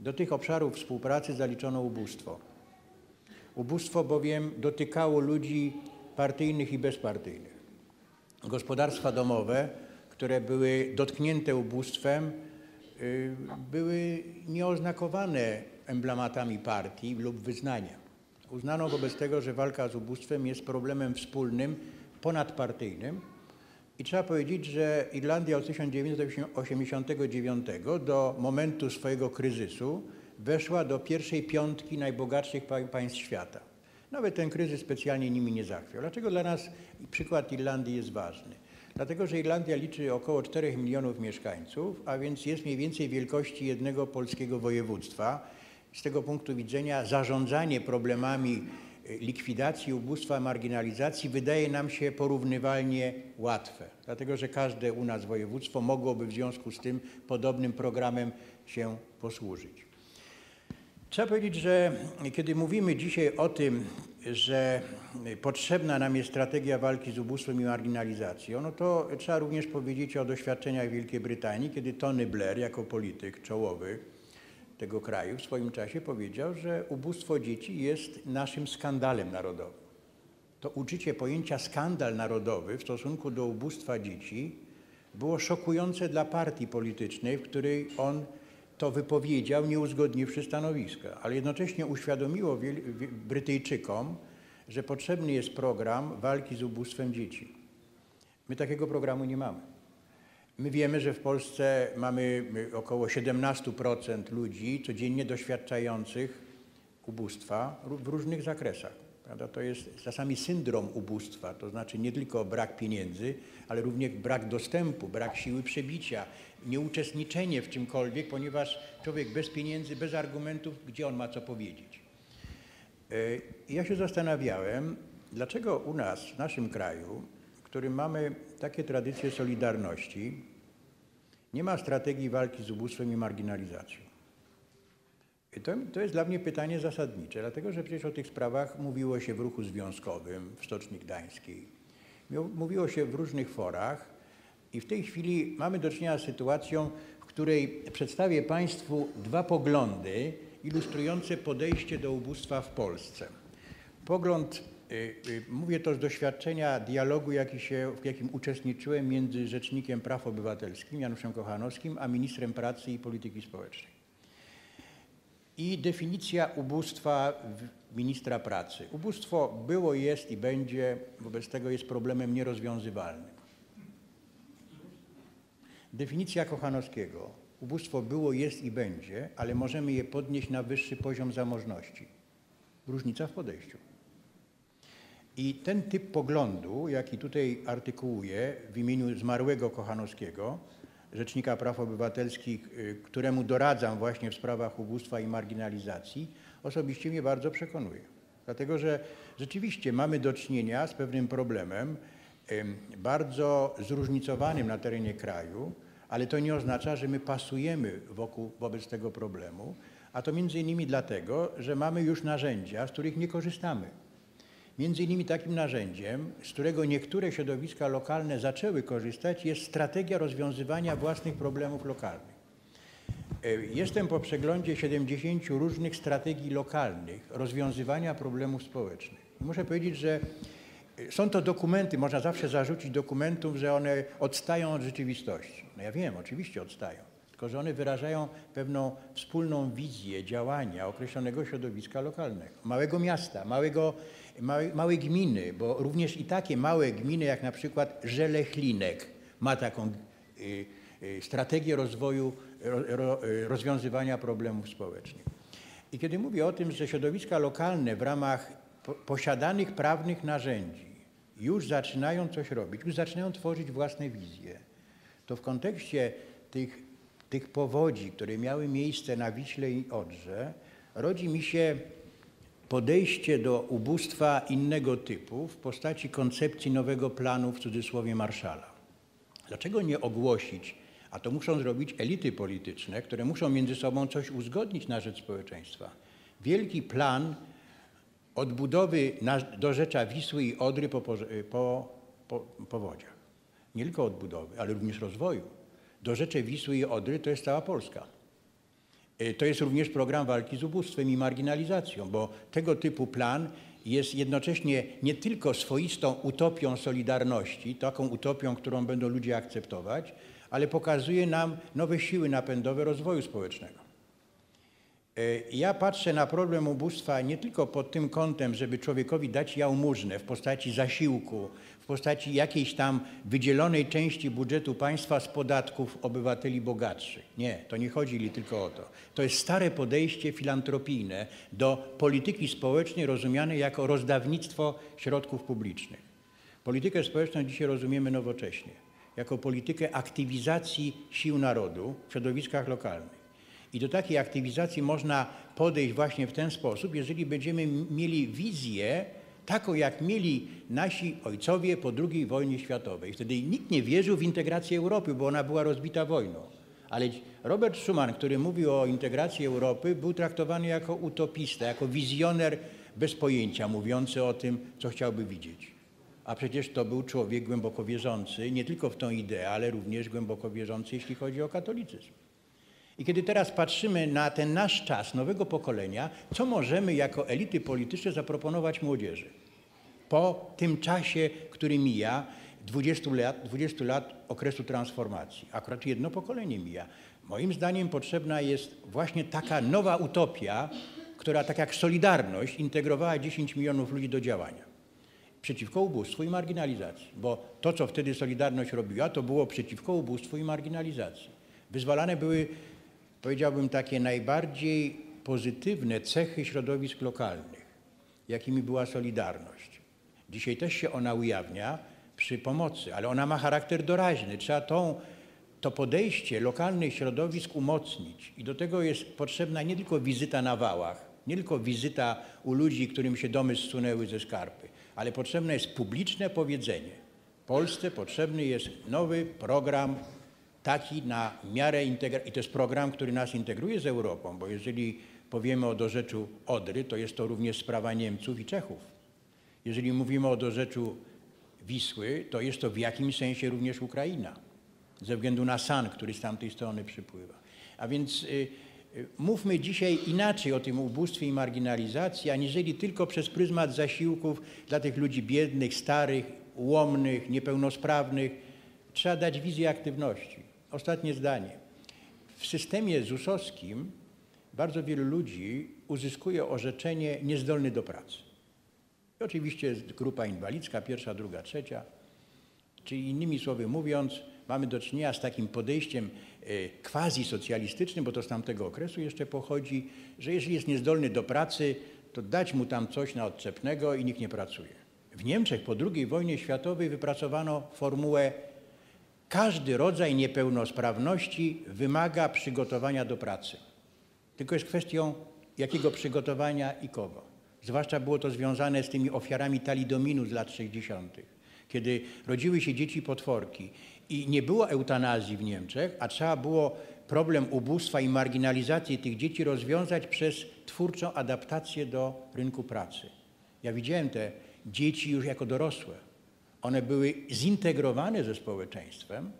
Do tych obszarów współpracy zaliczono ubóstwo. Ubóstwo bowiem dotykało ludzi partyjnych i bezpartyjnych. Gospodarstwa domowe, które były dotknięte ubóstwem, y, były nieoznakowane emblematami partii lub wyznania. Uznano wobec tego, że walka z ubóstwem jest problemem wspólnym, ponadpartyjnym i trzeba powiedzieć, że Irlandia od 1989 do momentu swojego kryzysu weszła do pierwszej piątki najbogatszych państw świata. Nawet ten kryzys specjalnie nimi nie zachwiał. Dlaczego dla nas przykład Irlandii jest ważny? Dlatego, że Irlandia liczy około 4 milionów mieszkańców, a więc jest mniej więcej wielkości jednego polskiego województwa. Z tego punktu widzenia zarządzanie problemami likwidacji ubóstwa, marginalizacji wydaje nam się porównywalnie łatwe, dlatego że każde u nas województwo mogłoby w związku z tym podobnym programem się posłużyć. Trzeba powiedzieć, że kiedy mówimy dzisiaj o tym, że potrzebna nam jest strategia walki z ubóstwem i marginalizacją, no to trzeba również powiedzieć o doświadczeniach Wielkiej Brytanii, kiedy Tony Blair jako polityk czołowy tego kraju w swoim czasie powiedział, że ubóstwo dzieci jest naszym skandalem narodowym. To uczycie pojęcia skandal narodowy w stosunku do ubóstwa dzieci było szokujące dla partii politycznej, w której on to wypowiedział, nie uzgodniwszy stanowiska, ale jednocześnie uświadomiło Brytyjczykom, że potrzebny jest program walki z ubóstwem dzieci. My takiego programu nie mamy. My wiemy, że w Polsce mamy około 17% ludzi codziennie doświadczających ubóstwa w różnych zakresach. Prawda? To jest czasami syndrom ubóstwa, to znaczy nie tylko brak pieniędzy, ale również brak dostępu, brak siły przebicia, nieuczestniczenie w czymkolwiek, ponieważ człowiek bez pieniędzy, bez argumentów, gdzie on ma co powiedzieć. E, ja się zastanawiałem, dlaczego u nas, w naszym kraju, w którym mamy takie tradycje solidarności, nie ma strategii walki z ubóstwem i marginalizacją. I to, to jest dla mnie pytanie zasadnicze, dlatego że przecież o tych sprawach mówiło się w ruchu związkowym w Stoczni Gdańskiej. Mówiło się w różnych forach i w tej chwili mamy do czynienia z sytuacją, w której przedstawię Państwu dwa poglądy ilustrujące podejście do ubóstwa w Polsce. Pogląd mówię to z doświadczenia dialogu, jaki się, w jakim uczestniczyłem między Rzecznikiem Praw Obywatelskich Januszem Kochanowskim, a ministrem pracy i polityki społecznej. I definicja ubóstwa ministra pracy. Ubóstwo było, jest i będzie, wobec tego jest problemem nierozwiązywalnym. Definicja Kochanowskiego. Ubóstwo było, jest i będzie, ale możemy je podnieść na wyższy poziom zamożności. Różnica w podejściu. I ten typ poglądu, jaki tutaj artykułuję w imieniu zmarłego Kochanowskiego, Rzecznika Praw Obywatelskich, y, któremu doradzam właśnie w sprawach ubóstwa i marginalizacji, osobiście mnie bardzo przekonuje. Dlatego, że rzeczywiście mamy do czynienia z pewnym problemem bardzo zróżnicowanym na terenie kraju, ale to nie oznacza, że my pasujemy wokół, wobec tego problemu, a to między innymi dlatego, że mamy już narzędzia, z których nie korzystamy. Między innymi takim narzędziem, z którego niektóre środowiska lokalne zaczęły korzystać, jest strategia rozwiązywania własnych problemów lokalnych. E, jestem po przeglądzie 70 różnych strategii lokalnych rozwiązywania problemów społecznych. Muszę powiedzieć, że e, są to dokumenty, można zawsze zarzucić dokumentów, że one odstają od rzeczywistości. No ja wiem, oczywiście odstają, tylko że one wyrażają pewną wspólną wizję działania określonego środowiska lokalnego, małego miasta, małego małe, małe gminy, bo również i takie małe gminy, jak na przykład Żelechlinek, ma taką y, y, strategię rozwoju, ro, y, rozwiązywania problemów społecznych. I kiedy mówię o tym, że środowiska lokalne w ramach po, posiadanych prawnych narzędzi już zaczynają coś robić, już zaczynają tworzyć własne wizje, to w kontekście tych, tych powodzi, które miały miejsce na Wiśle i Odrze, rodzi mi się podejście do ubóstwa innego typu w postaci koncepcji nowego planu, w cudzysłowie Marszala. Dlaczego nie ogłosić, a to muszą zrobić elity polityczne, które muszą między sobą coś uzgodnić na rzecz społeczeństwa. Wielki plan odbudowy do rzecza Wisły i Odry po, po, po powodziach. Nie tylko odbudowy, ale również rozwoju. Do rzeczy Wisły i Odry to jest cała Polska. Y, To jest również program walki z ubóstwem i marginalizacją, bo tego typu plan jest jednocześnie nie tylko swoistą utopią solidarności, taką utopią, którą będą ludzie akceptować, ale pokazuje nam nowe siły napędowe rozwoju społecznego. E, Ja patrzę na problem ubóstwa nie tylko pod tym kątem, żeby człowiekowi dać jałmużnę w postaci zasiłku, w postaci jakiejś tam wydzielonej części budżetu państwa z podatków obywateli bogatszych. Nie, to nie chodzi tylko o to. To jest stare podejście filantropijne do polityki społecznej rozumianej jako rozdawnictwo środków publicznych. Politykę społeczną dzisiaj rozumiemy nowocześnie, jako politykę aktywizacji sił narodu w środowiskach lokalnych. I do takiej aktywizacji można podejść właśnie w ten sposób, jeżeli będziemy mieli wizję taką, jak mieli nasi ojcowie po II wojnie światowej. Wtedy nikt nie wierzył w integrację Europy, bo ona była rozbita wojną. Ale Robert Schuman, który mówił o integracji Europy, był traktowany jako utopista, jako wizjoner bez pojęcia, mówiący o tym, co chciałby widzieć. A przecież to był człowiek głęboko wierzący, nie tylko w tą ideę, ale również głęboko wierzący, jeśli chodzi o katolicyzm. I kiedy teraz patrzymy na ten nasz czas nowego pokolenia, co możemy jako elity polityczne zaproponować młodzieży? Po tym czasie, który mija, 20 lat, 20 lat okresu transformacji, akurat jedno pokolenie mija. Moim zdaniem potrzebna jest właśnie taka nowa utopia, która tak jak Solidarność integrowała 10 milionów ludzi do działania przeciwko ubóstwu i marginalizacji. Bo to, co wtedy Solidarność robiła, to było przeciwko ubóstwu i marginalizacji. Wyzwalane były, powiedziałbym, takie najbardziej pozytywne cechy środowisk lokalnych, jakimi była Solidarność. Dzisiaj też się ona ujawnia przy pomocy, ale ona ma charakter doraźny. Trzeba tą, to podejście lokalnych środowisk umocnić. I do tego jest potrzebna nie tylko wizyta na wałach, nie tylko wizyta u ludzi, którym się domy zsunęły ze skarpy, ale potrzebne jest publiczne powiedzenie. Polsce potrzebny jest nowy program taki na miarę integracji. I to jest program, który nas integruje z Europą, bo jeżeli powiemy o dorzeczu Odry, to jest to również sprawa Niemców i Czechów. Jeżeli mówimy o dorzeczu Wisły, to jest to w jakimś sensie również Ukraina, ze względu na san, który z tamtej strony przypływa. A więc y, y, mówmy dzisiaj inaczej o tym ubóstwie i marginalizacji, aniżeli tylko przez pryzmat zasiłków dla tych ludzi biednych, starych, ułomnych, niepełnosprawnych. Trzeba dać wizję aktywności. Ostatnie zdanie. W systemie ZUS-owskim bardzo wielu ludzi uzyskuje orzeczenie niezdolny do pracy. I oczywiście jest grupa inwalidzka, pierwsza, druga, trzecia. Czyli innymi słowy mówiąc, mamy do czynienia z takim podejściem e, quasi-socjalistycznym, bo to z tamtego okresu jeszcze pochodzi, że jeżeli jest niezdolny do pracy, to dać mu tam coś na odczepnego i nikt nie pracuje. W Niemczech po II wojnie światowej wypracowano formułę każdy rodzaj niepełnosprawności wymaga przygotowania do pracy. Tylko jest kwestią jakiego przygotowania i kogo. Zwłaszcza było to związane z tymi ofiarami talidominu z lat 60., kiedy rodziły się dzieci potworki i nie było eutanazji w Niemczech, a trzeba było problem ubóstwa i marginalizacji tych dzieci rozwiązać przez twórczą adaptację do rynku pracy. Ja widziałem te dzieci już jako dorosłe. One były zintegrowane ze społeczeństwem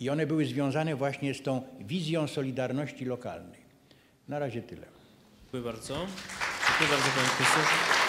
i one były związane właśnie z tą wizją solidarności lokalnej. Na razie tyle. Dziękuję bardzo. Dziękuję bardzo panie profesorze.